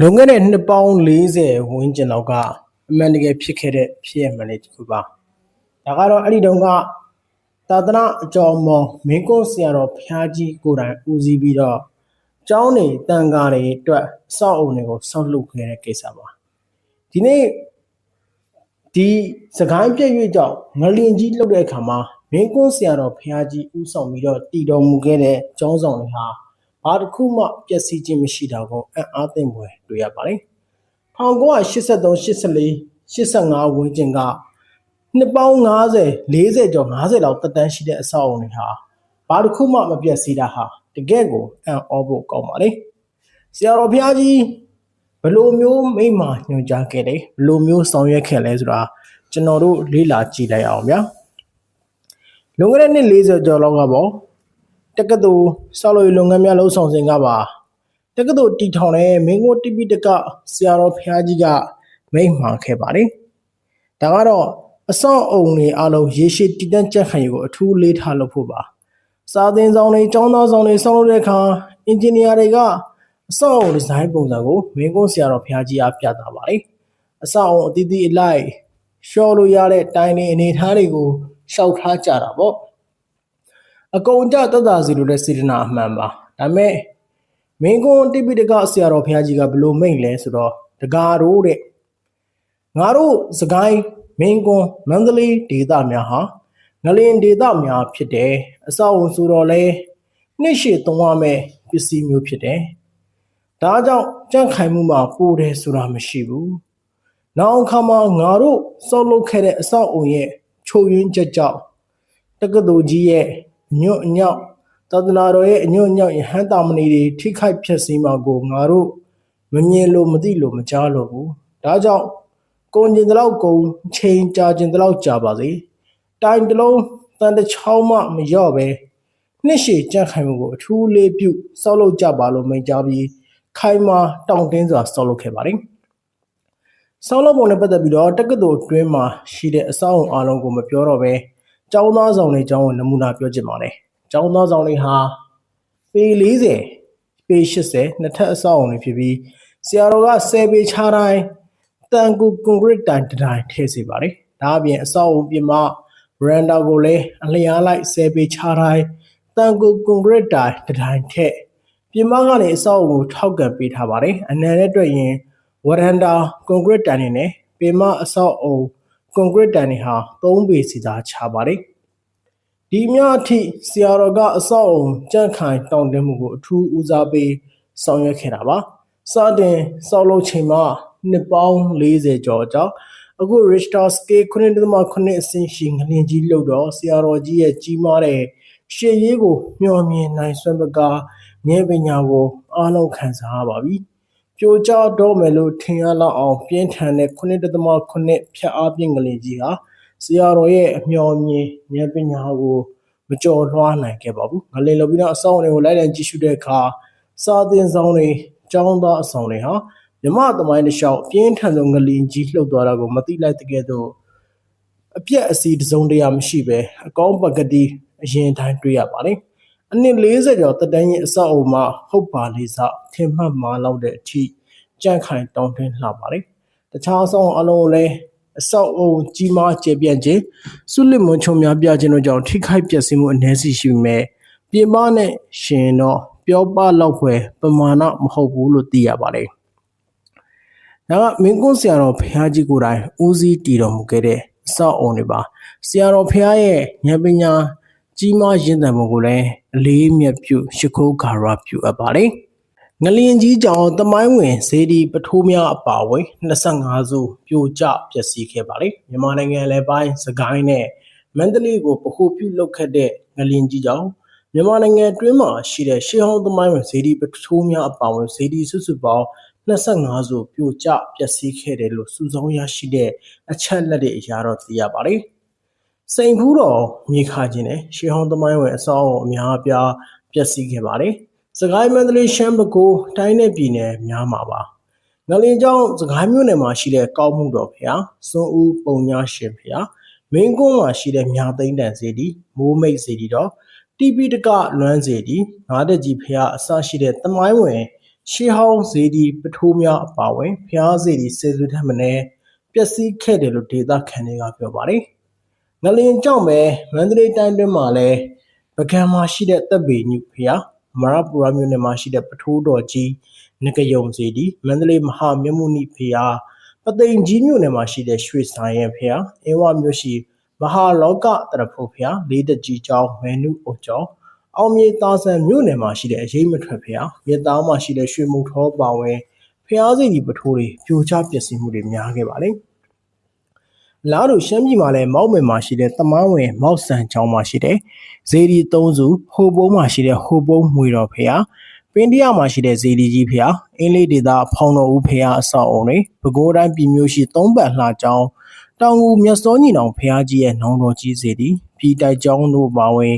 လွန်ခဲ့တဲ့နှစ်ပေါင်း40ဝန်းကျင်လောက်ကအမှန်တကယ်ဖြစ်ခဲ့တဲ့ဖြစ်ရမှန်လေးတစ်ခုပါဒါကတော့အဲ့ဒီတုန်းကသာသနာအကြောင်းမောမင်းကွန်းဆရာတော်ဘုရားကြီးကိုယ်တိုင်ဦးစီးပြီးတော့ကျောင်းနေတန်ကားတွေအတွက်အဆောက်အုံတွေကိုဆောက်လုပ်ခဲ့တဲ့ကိစ္စပါဒီနေ့ဒီစကိုင်းပြည့်ရွေ့ကြောင့်ငလင်ကြီးလှုပ်တဲ့အခါမှာမင်းကွန်းဆရာတော်ဘုရားကြီးဦးဆောင်ပြီးတော့တည်တော်မူခဲ့တဲ့ကျောင်းဆောင်တွေဟာ ဘာတစ်ခုမှပျက်စီးခြင်းမရှိတာကိုအံ့အားသင့်ဖွယ်တွေ့ရပါတယ်1983 84 85ဝန်းကျင်ကနှစ်ပေါင်း90 40ကျော်50လောက်တက်တန်းရှိတဲ့အဆောက်အုံတွေဟာဘာတစ်ခုမှမပျက်စီးတာဟာတကယ့်ကိုအံ့ဩဖို့ကောင်းပါလေဆရာတော်ဘုရားကြီးဘယ်လိုမျိုးမိမ့်မာညွှန်ကြားခဲ့တယ်ဘယ်လိုမျိုးဆောင်ရွက်ခဲ့လဲဆိုတာကျွန်တော်တို့လေ့လာကြည့်လိုက်အောင်ဗျာလွန်ခဲ့တဲ့နှစ်40ကျော်လောက်ကပေါ့ တက္ကသိုလ်ဆောက်လုပ်ရေးလုပ်ငန်းများလှုပ်ဆောင်စဉ်ကပါတက္ကသိုလ်တီထောင်တဲ့မင်းကိုတိပိတကဆရာတော်ဘုရားကြီးကမိန့်မှာခဲ့ပါတယ်ဒါကတော့အဆောက်အုံတွေအလုံးရေရှည်တည်တံ့ကြက်ခိုင်ကိုအထူးလေးထားလုပ်ဖို့ပါစာသင်ဆောင်တွေကျောင်းသားဆောင်တွေဆောက်လုပ်တဲ့အခါအင်ဂျင်နီယာတွေကအဆောက်အုံဒီဇိုင်းပုံစံကိုမင်းကုန်းဆရာတော်ဘုရားကြီးအားပြသပါတယ်အဆောက်အုံအသီးသီးအလိုက်ရှော့လို့ရတဲ့တိုင်းတွေအနေထားတွေကိုရှောက်ထားကြတာပေါ့ အကုန်ကြသက်သာစီလို့တဲ့စေတနာအမှန်ပါဒါပေမဲ့မင်းကွန်းတိပိတကဆရာတော်ဘုရားကြီးကဘလို့မိတ်လဲဆိုတော့တကားတို့တဲ့ငါတို့စကိုင်းမင်းကွန်းမန္တလေးဒေသများဟာငလင်ဒေသများဖြစ်တယ်အဆောက်အုံဆိုတော့လဲနှစ်ရှည်သုံးရမယ့်ပစ္စည်းမျိုးဖြစ်တယ်ဒါကြောင့်ကြန့်ခိုင်မှုမှာပိုတယ်ဆိုတာမရှိဘူးနောက်အခါမှာငါတို့စောက်လုပ်ခဲ့တဲ့အဆောက်အုံရဲ့ချုပ်ရင်းချက်ကြောင့်တက္ကသိုလ်ကြီးရဲ့ ညွတ်အညောက်သာသနာတော်ရဲ့အညွတ်အညောက်ယဟန်တာမဏီတွေထိခိုက်ဖြစ်စီမှာကိုငါတို့မမြင်လို့မသိလို့မကြားလို့ဘူးဒါကြောင့်ကုန်ကျင်တလောက်ကုန်ချိန်ကြာကျင်တလောက်ကြာပါစေတိုင်တလုံးတန်တစ်ချောင်းမှမရော့ပဲနှစ်ရှည်ကြန့်ခိုင်မှုကိုအထူးလေးပြုစောက်လုပ်ကြပါလို့မိန့်ကြားပြီးခိုင်မာတောင့်တင်းစွာစောက်လုပ်ခဲ့ပါတယ်ဆောက်လုပ်ပုံနဲ့ပတ်သက်ပြီးတော့တက္ကသိုလ်အတွင်းမှာရှိတဲ့အဆောက်အုံအလုံးကိုမပြောတော့ပဲ ကျောင်းသားဆောင်တွေကျောင်းကိုနမူနာပြောချင်ပါတယ်။ကျောင်းသားဆောင်တွေဟာပေ40ပေ80နှစ်ထပ်အဆောက်အုံတွေဖြစ်ပြီးဆရာတော်က10ပေခြားတိုင်းတန်ကူကွန်ကရစ်တိုင်တိုင်းထည့်စေပါတယ်။ဒါအပြင်အဆောက်အုံပြင်မဗရန်ဒါကိုလည်းအလျားလိုက်10ပေခြားတိုင်းတန်ကူကွန်ကရစ်တိုင်တိုင်းထည့်ပြင်မကနေအဆောက်အုံကိုထောက်ကပ်ပေးထားပါတယ်။အနံနဲ့တွေ့ရင်ဝရန်ဒါကွန်ကရစ်တိုင်နဲ့ပြင်မအဆောက်အုံ ကွန်ကရစ်တိုင်တွေဟာ3ပေစီသာခြားပါတယ်။ဒီမြအထိဆရာတော်ကအဆောက်အုံကြန့်ခိုင်တောင်းတင်းမှုကိုအထူးဦးစားပေးဆောင်ရွက်ခဲ့တာပါ။စတင်ဆောက်လုပ်ချိန်မှာနှစ်ပေါင်း40ကျော်ကြောင့်အခု Richter scale 9.9အဆင့်ရှိငလင်ကြီးလို့တော့ဆရာတော်ကြီးရဲ့ကြီးမားတဲ့ရှေ့ရေးကိုမျှော်မြင်နိုင်စွမ်းပကားဉာဏ်ပညာကိုအားလုံးခံစားရပါပြီ။ ပြိုကျတော့မယ်လို့ထင်ရလောက်အောင် ပြင်းထန်တဲ့9.9ဖြတ်အားပြင်းကလေးကြီးဟာဆရာတော်ရဲ့အမျှော်မြင်ဉာဏ်ပညာကိုမကြော်လွှားနိုင်ခဲ့ပါဘူး။ငလင်လို့ပြီးတော့အဆောင်တွေကိုလိုက်လံကြည့်ရှုတဲ့အခါစာသင်ဆောင်တွေကျောင်းသားအဆောင်တွေဟာမြမသမိုင်းတစ်လျှောက်ပြင်းထန်ဆုံးငလင်ကြီးလှုပ်သွားတာကိုမသိလိုက်တဲ့ကဲ့သို့အပြက်အစီတစုံတရာမရှိပဲအကောင်းပကတိအရင်တိုင်းတွေ့ရပါတယ်။ အနှစ်40ကျော်တက်တန်းရင်အဆောက်အအုံမှာဟုတ်ပါလေးစားထင်မှတ်မှာလောက်တဲ့အထိကြန့်ခိုင်တောင်းတင်းလှပါတယ်။တခြားအဆောင်အလုံးလည်းအဆောက်အုံကြီးမားကျေပြန့်ခြင်းစုလစ်မွန်ချုံများပြခြင်းတို့ကြောင့်ထိခိုက်ပျက်စီးမှုအ ਨੇ စီရှိပေမဲ့ပြင်ပနဲ့ရှင်တော့ပြောပလောက်ဖွယ်ပမာဏမဟုတ်ဘူးလို့သိရပါတယ်။ဒါကမင်းကွန်းဆရာတော်ဘုရားကြီးကိုယ်တိုင်ဦးစီးတည်တော်မူခဲ့တဲ့အဆောက်အုံတွေပါ။ဆရာတော်ဘုရားရဲ့ဉာဏ်ပညာကြီးမားရင့်သန်မှုကိုလည်း အလေးမြတ်ပြုရှိခိုးဂါရပြုအပ်ပါတယ်။ငလျင်ကြီးကြောင့်တမိုင်းဝင်ဇေဒီပထိုးများအပါအဝင်25စုပြိုကျပျက်စီးခဲ့ပါတယ်။မြန်မာနိုင်ငံလည်းပိုင်းစကိုင်းနဲ့မန္တလေးကိုပခုပြုလုပ်ခဲ့တဲ့ငလျင်ကြီးကြောင့်မြန်မာနိုင်ငံအတွင်းမှာရှိတဲ့ရှေးဟောင်းသမိုင်းဝင်ဇေဒီပထိုးများအပါအဝင်ဇေဒီစုစုပေါင်း25စုပြိုကျပျက်စီးခဲ့တယ်လို့စုဆောင်းရရှိတဲ့အချက်လက်တွေအရာတော့သိရပါတယ်။ စိန်ဖူးတော်မြေခါခြင်းနဲ့ရှေးဟောင်းသမိုင်းဝင်အစောအအများအပြားပျက်စီးခဲ့ပါတယ်။စကိုင်းမန္တလေးရှမ်းပကိုတိုင်းနယ်ပြည်နယ်များမှာပါ။ငလင်ကျောင်းစကိုင်းမြို့နယ်မှာရှိတဲ့ကောက်မှုတော်ဖျားစွန်ဦးပုံညာရှင်ဖျားမင်းကွန်းမှာရှိတဲ့မြာသိမ့်တန်စီတီမိုးမိတ်စီတီတော်တိပိတကလွမ်းစီတီငါးတက်ကြီးဖျားအစရှိတဲ့သမိုင်းဝင်ရှေးဟောင်းဇေဒီပထိုးများအပါအဝင်ဖျားဇေဒီစေစုထက်မင်းပျက်စီးခဲ့တယ်လို့ဒေသခံတွေကပြောပါတယ်။ ငလင်ကြောင့်ပဲမန္တလေးတိုင်းတွင်းမှာလည်းပကံမှာရှိတဲ့တပ်ပေညုဖျားမရပူရာမြို့နယ်မှာရှိတဲ့ပထိုးတော်ကြီးငကယုံဇေဒီမန္တလေးမဟာမြတ်မုနိဖျားပသိမ်ကြီးမြို့နယ်မှာရှိတဲ့ရွှေဆိုင်ရဲ့ဖျားအင်းဝမြို့ရှိမဟာလောကတရဖို့ဖျားလေးတကြီးကျောင်းမဲနုအိုကျောင်းအောင်မြေသာဆန်မြို့နယ်မှာရှိတဲ့အရေးမထွက်ဖျားမြစ်သားမှာရှိတဲ့ရွှေမုံထောပါဝင်ဖျားစီဒီပထိုးတွေပြိုကျပျက်စီးမှုတွေများခဲ့ပါလေ လာတို့ရှမ်းပြည်မှာလည်းမောက်မယ်မှာရှိတဲ့တမန်းဝင်မောက်ဆန်ချောင်းမှာရှိတဲ့ဇေဒီ၃စုဟိုပုံးမှာရှိတဲ့ဟိုပုံးမွေတော်ဖျားပင်တရမှာရှိတဲ့ဇေဒီကြီးဖျားအင်းလေးဒေသဖောင်တော်ဦးဖျားအဆောက်အုံတွေပဲခူးတိုင်းပြည်မျိုးရှိသုံးပတ်လှချောင်းတောင်ငူမြတ်စောညီနောင်ဖျားကြီးရဲ့နောင်တော်ကြီးဇေဒီပြည်တိုက်ကျောင်းတို့ပါဝင်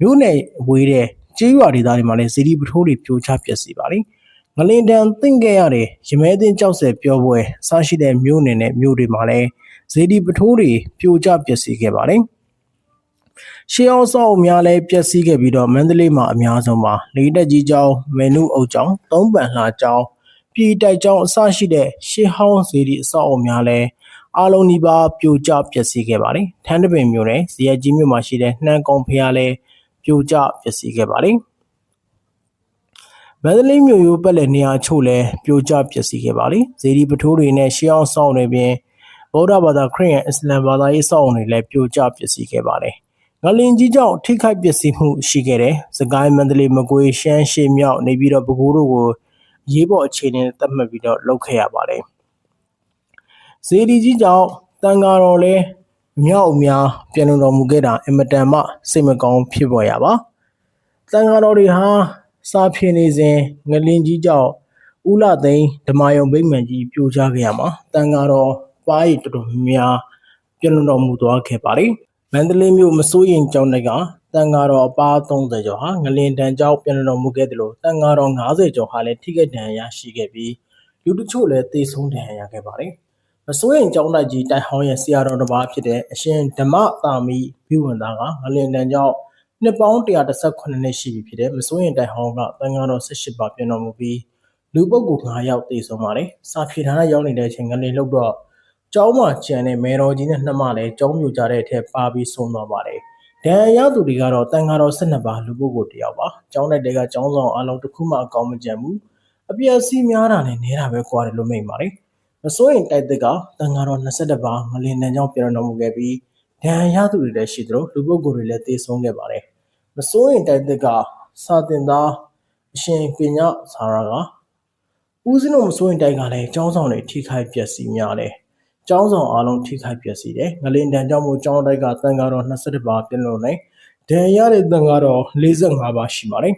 မြို့နယ်ဝေးတဲ့ကျေးရွာဒေသတွေမှာလည်းဇေဒီပထိုးတွေပြိုကျပျက်စီးပါလိမ့်ငလင်တန်တင့်ခဲ့ရတဲ့ရမဲတင်ကြောက်ဆက်ပြောပွဲစရှိတဲ့မြို့နယ်နဲ့မြို့တွေမှာလည်း ဇေဒီပထိုးတွေပြိုကျပျက်စီးခဲ့ပါလိမ့်ရှေးအောင်ဆောက်အုံများလည်းပျက်စီးခဲ့ပြီးတော့မန္တလေးမှာအများဆုံးပါလေးတက်ကြီးကျောင်းမေနုအုပ်ကျောင်းသုံးပန်လှကျောင်းပြည်တိုက်ကျောင်းအစရှိတဲ့ရှေးဟောင်းဇေဒီအဆောက်အုံများလည်းအားလုံးဒီပါပြိုကျပျက်စီးခဲ့ပါတယ်ထန်းတပင်မြို့နယ်ဇီယကြီးမြို့မှာရှိတဲ့နှမ်းကုန်းဖျားလည်းပြိုကျပျက်စီးခဲ့ပါတယ်မန္တလေးမြို့ရိုးပက်လက်နေရာချို့လည်းပြိုကျပျက်စီးခဲ့ပါလေဇေဒီပထိုးတွေနဲ့ရှေးအောင်ဆောင်တွေပြင် ဗုဒ္ဓဘာသာခရစ်ယာန်အစ္စလမ်ဘာသာရေးဆောင်တွေလည်းပြိုကျပျက်စီးခဲ့ပါတယ်ငလင်ကြီးကြောင့်ထိခိုက်ပျက်စီးမှုရှိခဲ့တယ်။စကိုင်းမန္တလေးမကွေးရှမ်းရှေမြောက်နေပြီးတော့ပဲခူးတို့ကိုရေးပေါ်အခြေအနေနဲ့သတ်မှတ်ပြီးတော့လုပ်ခဲ့ရပါတယ်။ဇေဒီကြီးကြောင့်တန်ဃာတော်လည်းမြောက်အများပြန်လုံတော်မူခဲ့တာအင်မတန်မှစိတ်မကောင်းဖြစ်ပေါ်ရပါ။တန်ဃာတော်တွေဟာစာဖြင်းနေစဉ်ငလင်ကြီးကြောင့်ဥလသိန်းဓမ္မယုံဗိမ္မာန်ကြီးပြိုကျခဲ့ရမှာတန်ဃာတော် ပါးရီတော်တော်များပြန်လုံတော်မူသွားခဲ့ပါလေ။မန္တလေးမြို့မစိုးရင်ကျောင်းတိုက်ကတန်ဃာတော်အပါ30ကျော်ဟာငလင်တန်ကြောင့်ပြန်လုံတော်မူခဲ့တယ်လို့တန်ဃာတော်90ကျော်ဟာလည်းထိခိုက်ဒဏ်ရာရှိခဲ့ပြီးလူတချို့လည်းသေဆုံးဒဏ်ရာရခဲ့ပါတယ်။မစိုးရင်ကျောင်းတိုက်ကြီးတိုက်ဟောင်းရဲ့ဆရာတော်တစ်ပါးဖြစ်တဲ့အရှင်ဓမ္မတာမီဘိဝန္တာကငလင်တန်ကြောင့်နှစ်ပေါင်း118နှစ်ရှိပြီဖြစ်တဲ့မစိုးရင်တိုက်ဟောင်းကတန်ဃာတော်18ပါပြန်တော်မူပြီးလူပုဂ္ဂိုလ်9ယောက်သေဆုံးပါတယ်။စာဖြေထားတဲ့ရောက်နေတဲ့အချိန်ငလင်လှုပ်တော့ ကျောင်းမှာကျန်တဲ့မဲတော်ကြီးနဲ့နှမလည်းကျောင်းပြိုကြတဲ့အထက်ပါပြီးဆုံးသွားပါတယ်။ဒဏ်ရာရသူတွေကတော့တန်ဃာတော်12ပါလူပုဂ္ဂိုလ်တယောက်ပါ။ကျောင်းတိုက်တဲကကျောင်းဆောင်အလုံးတစ်ခုမှအကောင်းမကျန်ဘူး။အပြည့်အစည်းများတာနဲ့နေတာပဲကွာတယ်လို့မိန့်ပါတယ်။မစိုးရင်တိုက်သက်ကတန်ဃာတော်22ပါငလင်တန်ကြောင့်ပြန်တော်မူခဲ့ပြီးဒဏ်ရာရသူတွေလည်းရှိသလိုလူပုဂ္ဂိုလ်တွေလည်းသေဆုံးခဲ့ပါတယ်။မစိုးရင်တိုက်သက်ကစာတင်သားအရှင်ပညာစာရာကဦးစင်းတို့မစိုးရင်တိုက်ကလည်းကျောင်းဆောင်တွေထိခိုက်ပျက်စီးများတယ်။ ကျောင်းဆောင်အားလုံးထိခိုက်ပျက်စီးတယ်။ငလင်တန်ကြောင့်မို့ကျောင်းတိုက်ကတန်ဃာတော်22ပါပြင်လို့နိုင်ဒဏ်ရာရတဲ့တန်ဃာတော်45ပါရှိပါတယ်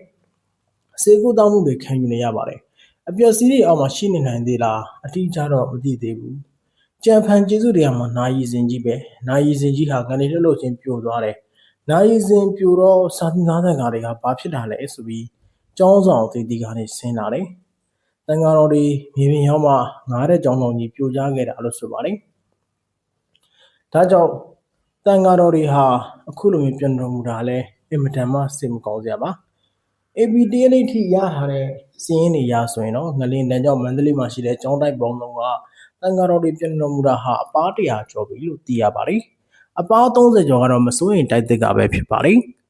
။စေကုတောင်းမှုတွေခံယူနေရပါတယ်။အပျက်စီးတွေအောက်မှာရှိနေနိုင်သေးလားအတိအကျတော့မသိသေးဘူး။ကြံဖန်ကျေးဇူးတရားမှာနာယီစင်ကြီးပဲ။နာယီစင်ကြီးဟာငနေလှုပ်လှုပ်ချင်းပြိုသွားတယ်။နာယီစင်ပြိုတော့စာသင်သားတန်ဃာတွေကဘာဖြစ်တာလဲဆိုပြီးကျောင်းဆောင်တည်တည်ကနေဆင်းလာတယ်။ တန်ဃာတော်တွေမြေပြင်ရောက်မှငားတဲ့ကြောင်းတော်ကြီးပြိုကျခဲ့တာလို့ဆိုပါတယ်။ဒါကြောင့်တန်ဃာတော်တွေဟာအခုလိုမျိုးပြန်တော်မူတာလဲအင်မတန်မှစိတ်မကောင်းစရာပါ။ AB တရလိထိရထားတဲ့စီးရင်တွေရဆိုရင်တော့ငလင်တန်ကြောင့်မန္တလေးမှာရှိတဲ့ကျောင်းတိုက်ပေါင်းလုံးကတန်ဃာတော်တွေပြန်တော်မူတာဟာအပားတရာကျော်ပြီလို့သိရပါတယ်။အပား30ကျော်ကတော့မစိုးရင်တိုက်သက်ကပဲဖြစ်ပါတယ်။